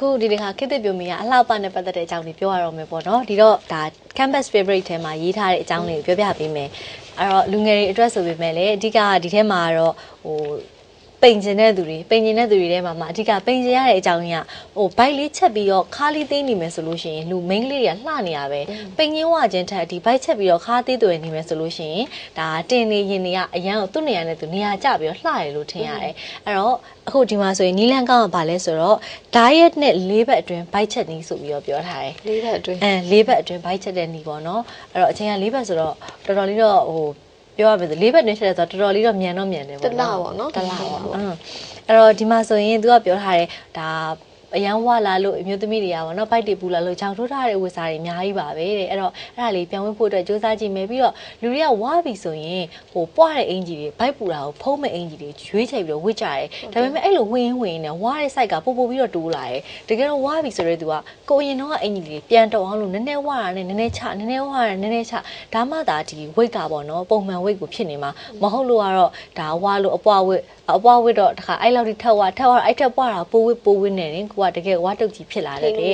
အခုဒီတစ်ခါခေတ်သစ်ပြိုမီကအလှပနဲ့ပတ်သက်တဲ့အကြောင်းတွေပြောရတော့မယ်ပေါ့နော်ဒီတော့ဒါ campus favorite ထဲမှာရေးထားတဲ့အကြောင်းလေးကိုပြောပြပေးမယ်အဲ့တော့လူငယ်တွေအတွက်ဆိုပေမဲ့လည်းအဓိကဒီထဲမှာကတော့ဟို ပိန်ကျင်တဲ့သူတွေပိန်ကျင်တဲ့သူတွေထဲမှာမှအဓိကပိန်ကျင်ရတဲ့အကြောင်းရင်းကဟိုဘိုက်လေးချက်ပြီးတော့ခါးလေးသိမ်းနေမယ်ဆိုလို့ရှိရင်လူမိန်းကလေးတွေကလှနေရပဲပိန်ကျင်ဝခြင်းထက်ဒီဘိုက်ချက်ပြီးတော့ခါးသေးတွေနေမယ်ဆိုလို့ရှိရင်ဒါတင်နေရင်တွေကအရန်ကိုသူ့နေရာနဲ့သူနေရာကျပြီးတော့လှတယ်လို့ထင်ရတယ်အဲ့တော့အခုဒီမှာဆိုရင်နီလန်ကောင်းကဘာလဲဆိုတော့ diet နဲ့၄ဘက်အတွင်းဘိုက်ချက်နေဆိုပြီးတော့ပြောထားတယ်လေးဘက်အတွင်းအဲ၄ဘက်အတွင်းဘိုက်ချက်တဲ့နေပေါ့နော်အဲ့တော့အချိန်က၄ဘက်ဆိုတော့တော်တော်လေးတော့ဟို ပြောရမယ်ဆို၄ဘက်တွင်းချက်တဲ့ဆိုတော့တော်တော်လေးတော့မြန်တော့မြန်တယ်တပေါ့လနော်ပေါ့နော်တလားပေါ့အင်းအဲ့တော့ဒီမှာဆိုရင်သူကပြောထားတယ်ဒါ အရန်ဝလာလို့အမျိုးသမီးတွေကပေါ့နော်ဘိုက်တွေပူလာလို့ကြောင်ထိုးထားတဲ့ဝတ်စားတွေအများကြီးပါပဲတဲ့အဲ့တော့အဲ့ဒါလေးပြန်ဝင်ဖို့အတွက်စူးစမ်းကြည့်မယ်ပြီးတော့လူတွေကဝါပြီဆိုရင်ဟိုပွားတဲ့အင်ဂျီတွေဘိုက်ပူတာကိုဖုံးမဲ့အင်ဂျီတွေရွေးချယ်ပြီးတော့ဝတ်ကြတယ်ဒါပေမဲ့အဲ့လိုဝင်ဝင်နဲ့ဝါတဲ့ site ကပို့ပို့ပြီးတော့တိုးလာတယ်တကယ်တော့ဝါပြီဆိုတဲ့သူကကိုအရင်တော့အင်ဂျီတွေပြန်တော့အောင်လို့နည်းနည်းဝါတာနဲ့နည်းနည်းချနည်းနည်းဝါတာနည်းနည်းချဒါမှသာဒီ weight ကပေါ့နော်ပုံမှန် weight ကိုဖြစ်နေမှာမဟုတ်လို့ကတော့ဒါဝါလို့အပွား weight အပွား weight တော့တခါအဲ့လောက်ထိထက်ဝါထက်ဝါအဲ့ထက်ပွားတာပို weight ပို weight နေရင်ကိုကတကယ်ဝါတုတ်ကြီးဖြစ်လာတယ်လေ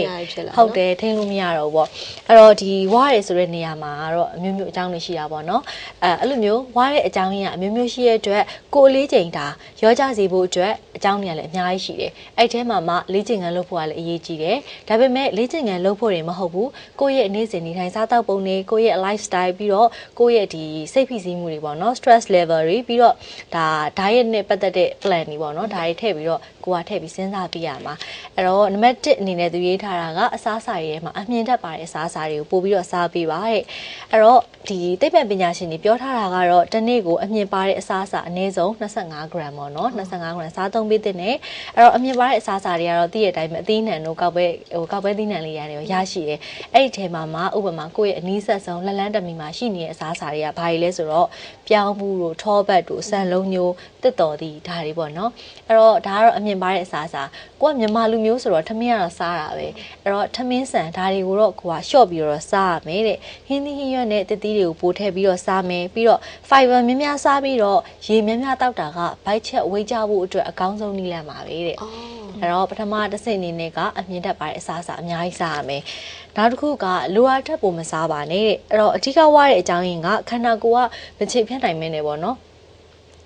ဟုတ်တယ်ထိန်းလို့မရတော့ဘူးပေါ့အဲ့တော့ဒီဝါရဲဆိုတဲ့နေရာမှာတော့အမျိုးမျိုးအကြောင်းတွေရှိတာပေါ့နော်အဲအဲ့လိုမျိုးဝါရဲအကြောင်းရင်းကအမျိုးမျိုးရှိတဲ့အတွက်ကိုယ်လေးချိန်တာရောကြစေဖို့အတွက်အကြောင်းတွေကလည်းအများကြီးရှိတယ်အဲ့ထဲမှာမှလေးချိန်ကန်လုပ်ဖို့ကလည်းအရေးကြီးတယ်ဒါပေမဲ့လေးချိန်ကန်လုပ်ဖို့တွေမဟုတ်ဘူးကိုယ့်ရဲ့နေ့စဉ်နေထိုင်စားသောက်ပုံတွေကိုယ့်ရဲ့ lifestyle ပြီးတော့ကိုယ့်ရဲ့ဒီစိတ်ဖိစီးမှုတွေပေါ့နော် stress level တွေပြီးတော့ဒါ diet နဲ့ပတ်သက်တဲ့ plan တွေပေါ့နော်ဒါတွေထည့်ပြီးတော့ကိုကထည့်ပြီးစဉ်းစားပြရမှာအဲ့တော့နံပါတ်1အနေနဲ့သူရေးထားတာကအစားအစာတွေထဲမှာအမြင်တတ်ပါတဲ့အစားအစာတွေကိုပို့ပြီးတော့စားပေးပါတဲ့အဲ့တော့ ဒီသိပ္ပံပညာရှင်တွေပြောထားတာကတော့တစ်နေ့ကိုအမြင်ပါတဲ့အစားအစာအနည်းဆုံး25 gram ပေါ့နော်25 gram စားသုံးပေးတဲ့နဲ့အဲ့တော့အမြင်ပါတဲ့အစားအစာတွေကတော့သိရတဲ့အတိုင်းပဲအသီးနှံတို့ကောက်ပဲဟိုကောက်ပဲသီးနှံလေးရတယ်ရရှိတယ်အဲ့ဒီထဲမှာမှဥပမာကိုယ့်ရဲ့အနီးဆက်ဆုံးလက်လန်းတမီမှာရှိနေတဲ့အစားအစာတွေကဘာတွေလဲဆိုတော့ပြောင်းမှုတို့ထောပတ်တို့ဆန်လုံးမျိုး တစ်တော်သည်ဒါတွေပေါ့နော်အဲ့တော့ဒါကတော့အမြင်ပါတဲ့အစားအစာကိုကမြန်မာလူမျိုးဆိုတော့ထမင်းကတော့စားတာပဲအဲ့တော့ထမင်းဆန်ဒါတွေကိုတော့ကိုကရှော့ပြီးတော့စားရမယ်တဲ့ဟင်းသီးဟင်းရွက်နဲ့တတိတွေကိုပို့ထည့်ပြီးတော့စားမယ်ပြီးတော့ fiber များများစားပြီးတော့ရေများများတောက်တာကဘိုက်ချက်ဝေးကြဖို့အတွက်အကောင်းဆုံးနည်းလမ်းပါပဲတဲ့အော်အဲ့တော့ပထမတစ်ဆင့်အနေနဲ့ကအမြင့်တက်ပါတဲ့အစားအစာအများကြီးစားရမယ်။နောက်တစ်ခုကလိုအပ်ထက်ပုံမစားပါနဲ့တဲ့။အဲ့တော့အဓိကဝါတဲ့အကြောင်းရင်းကခန္ဓာကိုယ်ကမချေဖြတ်နိုင်မင်းနေပေါ့နော်။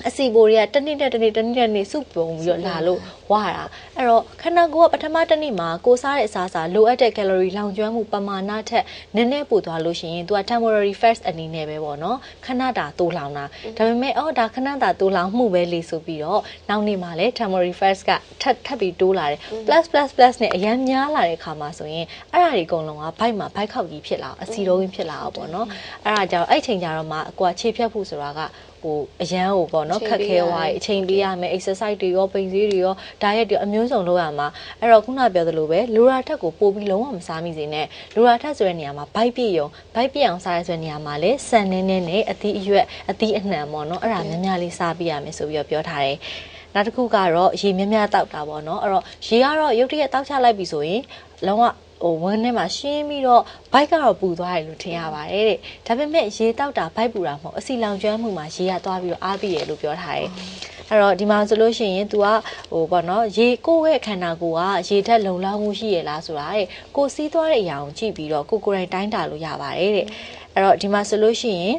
အစီပိုတွေကတစ်နေ့နဲ့တစ်နေ့တစ်နေ့နဲ့တစ်နေ့စုပုံပြီးတော့လာလို့ဝါတာအဲ့တော့ခန္ဓာကိုယ်ကပထမတစ်နေ့မှာကိုစားတဲ့အစားအစာလိုအပ်တဲ့ calorie လောင်ကျွမ်းမှုပမာဏထက်နည်းနည်းပိုသွားလို့ရှိရင်သူက temporary fast အနေနဲ့ပဲပေါ့နော်ခဏတာတိုးလောင်တာဒါပေမဲ့အော်ဒါခဏတာတိုးလောင်မှုပဲလေဆိုပြီးတော့နောက်နေ့မှာလည်း temporary fast ကထပ်ထပ်ပြီးတိုးလာတယ် plus plus plus နဲ့အရန်များလာတဲ့ခါမှာဆိုရင်အဲ့ဒါတွေအကုန်လုံးကဘိုက်မှာဘိုက်ခောက်ကြီးဖြစ်လာအောင်အစီတုံးကြီးဖြစ်လာအောင်ပေါ့နော်အဲ့ဒါကြောင့်အဲ့ချိန်ကြတော့မှအကွာခြေဖြတ်ဖို့ဆိုတာက ဟိုအရန်ဟိုပေါ့နော်ခက်ခဲသွားအချိန်ပေးရမယ် exercise တွေရောပိန်စည်းတွေရော diet တွေအမျိုးစုံလုပ်ရမှာအဲ့တော့ခုနပြောသလိုပဲလိုရာထက်ကိုပို့ပြီးလုံးဝမစားမိစေနဲ့လိုရာထက်ဆိုတဲ့နေရာမှာဘိုက်ပြည့်ရုံဘိုက်ပြည့်အောင်စားရဆိုတဲ့နေရာမှာလည်းဆန်နေနေနဲ့အသီးအရွက်အသီးအနှံပေါ့နော်အဲ့ဒါများများလေးစားပြရမယ်ဆိုပြီးတော့ပြောထားတယ်နောက်တစ်ခုကတော့ရေများများတောက်တာပေါ့နော်အဲ့တော့ရေကတော့ရုတ်တရက်တောက်ချလိုက်ပြီဆိုရင်လုံးဝ ဟိုဝန်းထဲမှာရှင်းပြီးတော့ဘိုက်ကတော့ပူသွားတယ်လို့ထင်ရပါတယ်တဲ့ဒါပေမဲ့ရေတောက်တာဘိုက်ပူတာမဟုတ်အစီလောင်ကျွမ်းမှုမှာရေကသွားပြီးတော့အားပြီးတယ်လို့ပြောထားတယ်အဲ့တော့ဒီမှာဆိုလို့ရှိရင် तू ကဟိုပေါ့နော်ရေကိုယ့်ရဲ့ခန္ဓာကိုယ်ကရေထက်လုံလောက်မှုရှိရလားဆိုတာတဲ့ကိုစီးသွားတဲ့အရာကိုကြည့်ပြီးတော့ကိုကိုယ်တိုင်တိုင်းတာလို့ရပါတယ်တဲ့ အဲ့တော့ဒီမှာဆိုလို့ရှိရင်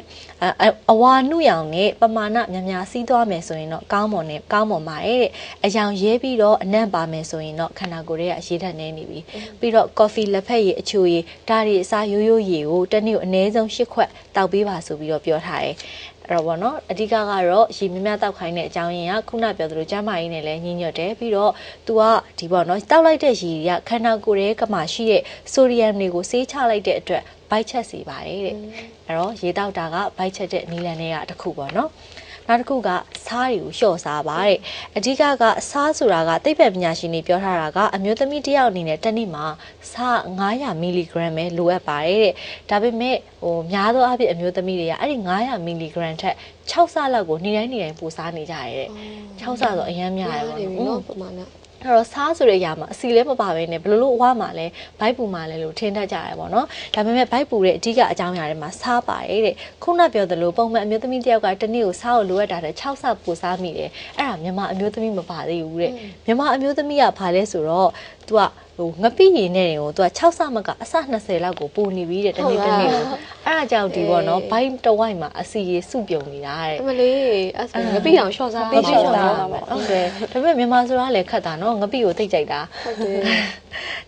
အအဝါနှုရောင်နဲ့ပမာဏများများစီးသွားမယ်ဆိုရင်တော့ကောင်းမွန်နဲ့ကောင်းမွန်ပါတယ်တဲ့အယောင်ရဲပြီးတော့အနံ့ပါမယ်ဆိုရင်တော့ခန္ဓာကိုယ်ရဲ့အရေးထက်နေနေပြီပြီးတော့ coffee လက်ဖက်ရည်အချိုရည်ဒါတွေအစားရိုးရိုးရည်ကိုတစ်နေ့ကိုအနည်းဆုံး၈ခွက်တောက်ပေးပါဆိုပြီးတော့ပြောထားတယ် အဲ့တော့ဗောနော်အဓိကကတော့ရေမြမြတောက်ခိုင်းတဲ့အကြောင်းရင်းကခုနပြောသလိုကျမ်းမာရေးနဲ့လည်းညှိညွတ်တယ်ပြီးတော့ तू ကဒီဗောနော်တောက်လိုက်တဲ့ရေတွေကခန္ဓာကိုယ်ရဲ့ကမှရှိတဲ့ဆိုဒီယမ်တွေကိုဆေးချလိုက်တဲ့အတွက်ဘိုက်ချက်စေပါတယ်တဲ့အဲ့တော့ရေတောက်တာကဘိုက်ချက်တဲ့နီလန်တွေကတစ်ခုပေါ့နော် နောက်တစ်ခုကစားတွေကိုလျှော့စားပါတဲ့အဓိကကစားဆိုတာကသိပ္ပံပညာရှင်တွေပြောထားတာကအမျိုးသမီးတစ်ယောက်အနေနဲ့တစ်နေ့မှာစား900မီလီဂရမ်ပဲလိုအပ်ပါတယ်တဲ့ဒါပေမဲ့ဟိုများသောအားဖြင့်အမျိုးသမီးတွေကအဲ့ဒီ900မီလီဂရမ်ထက်6ဆလောက်ကိုနေ့တိုင်းနေ့တိုင်းပိုစားနေကြရတဲ့6ဆဆိုအရင်များတယ်ပေါ့တယ်နော်နော်ပမာဏ အဲ့တော့စားဆိုတဲ့အရာမှာအစီလည်းမပါဘဲနဲ့ဘယ်လိုလို့ဝါမှာလဲဘိုက်ပူမှာလဲလို့ထင်တတ်ကြရတယ်ပေါ့နော်ဒါပေမဲ့ဘိုက်ပူတဲ့အဓိကအကြောင်းအရာတွေမှာစားပါတယ်တဲ့ခုနပြောသလိုပုံမှန်အမျိုးသမီးတယောက်ကတစ်နေ့ကိုစားကိုလိုအပ်တာတဲ့6ဆပိုစားမိတယ်အဲ့ဒါမြန်မာအမျိုးသမီးမပါသေးဘူးတဲ့မြန်မာအမျိုးသမီးကဘာလဲဆိုတော့ तू ကဟိုငပိရည်နဲ့တွေကို तू က6ဆမကအစ20လောက်ကိုပူနေပြီးတဲ့တနေ့တစ်နေ့ကိုအဲ့ဒါကြောင့်ဒီပေါ့နော်ဘိုင်းတဝိုက်မှာအစီရည်စုပြုံနေတာတဲ့အမလေးအဲ့ဆိုငပိအောင်ရှော့စားပေးပေးရှော့ချောစားတာပေါ့ဟုတ်တယ်ဒါပေမဲ့မြန်မာစကားလည်းခတ်တာနော်ငပိကိုသိကြိုက်တာဟုတ်တယ်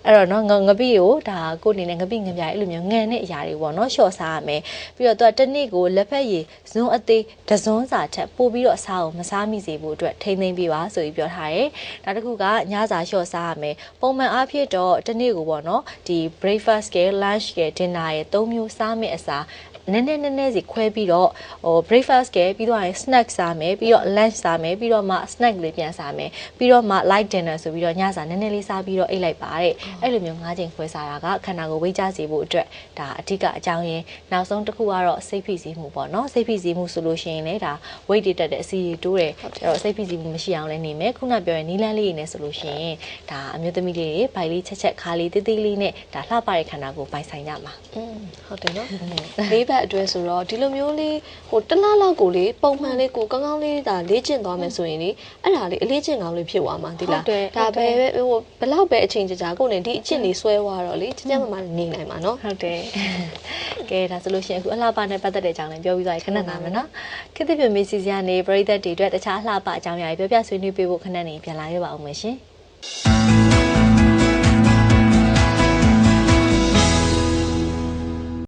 အဲ့တော့နော်ငငပိကိုဒါကိုအနေနဲ့ငပိငပြအဲ့လိုမျိုးငံတဲ့အရာတွေပေါ့နော်ရှော့စားရမယ်ပြီးတော့သူကတစ်နေ့ကိုလက်ဖက်ရည်ဇွန်းအသေးဒဇွန်းစာထက်ပို့ပြီးတော့အစားကိုမစားမိစေဖို့အတွက်ထိမ့်သိမ့်ပေးပါဆိုပြီးပြောထားတယ်နောက်တစ်ခုကညစာရှော့စားရမယ်ပုံမှန်အားဖြင့်တော့တစ်နေ့ကိုပေါ့နော်ဒီ breakfast က lunch က dinner ရဲ့သုံးမျိုးစားမယ့်အစား နည်းနည်းနည်းနည်းစီခွဲပြီးတော့ဟို breakfast ကပြီးတော့ရင် snack စားမယ်ပြီးတော့ lunch စားမယ်ပြီးတော့မှ snack လေးပြန်စားမယ်ပြီးတော့မှ light dinner ဆိုပြီးတော့ညစာနည်းနည်းလေးစားပြီးတော့အိတ်လိုက်ပါတဲ့အဲ့လိုမျိုး၅ချိန်ခွဲစားတာကခန္ဓာကိုယ်ဝိတ်ကျစေဖို့အတွက်ဒါအဓိကအကြောင်းရင်းနောက်ဆုံးတစ်ခုကတော့စိတ်ဖိစီးမှုပေါ့နော်စိတ်ဖိစီးမှုဆိုလို့ရှိရင်လည်းဒါ weight တွေတက်တဲ့အစီအတိုးတယ်အဲ့တော့စိတ်ဖိစီးမှုမရှိအောင်လည်းနေမယ်ခုနပြောရင်နီလန်းလေးနေဆိုလို့ရှိရင်ဒါအမျိုးသမီးတွေဘိုင်လေးချက်ချက်ခါလေးတေးသေးလေးနဲ့ဒါလှပတဲ့ခန္ဓာကိုယ်ပိုင်ဆိုင်ကြမှာอืมဟုတ်တယ်နော်လေးဘက်အတွဲဆိုတော့ဒီလိုမျိုးလေးဟိုတစ်လားလောက်ကိုလေးပုံမှန်လေးကိုကောင်းကောင်းလေးဒါလေ့ကျင့်သွားမယ်ဆိုရင်လေအဲ့ဒါလေးအလေးကျင့်ကောင်းလေးဖြစ်သွားမှာဒီလားဟုတ်တယ်ဒါဟုတ်တယ်ပဲဟိုဘယ်လောက်ပဲအချိန်ကြာကြာကိုနေဒီအကျင့်လေးဆွဲသွားတော့လေကျကျမမနေနိုင်မှာနော်ဟုတ်တယ်ကဲဒါဆိုလို့ရှိရင်အခုအလှပနဲ့ပတ်သက်တဲ့အကြောင်းလည်းပြောပြီးသွားပြီခဏနာမယ်နော်ခေတ်သစ်ပြမေးစီစရာနေပရိသတ်တွေအတွက်တခြားအလှပအကြောင်းအရာတွေပြောပြဆွေးနွေးပေးဖို့ခဏနေပြန်လာခဲ့ပါဦးမယ်ရှင်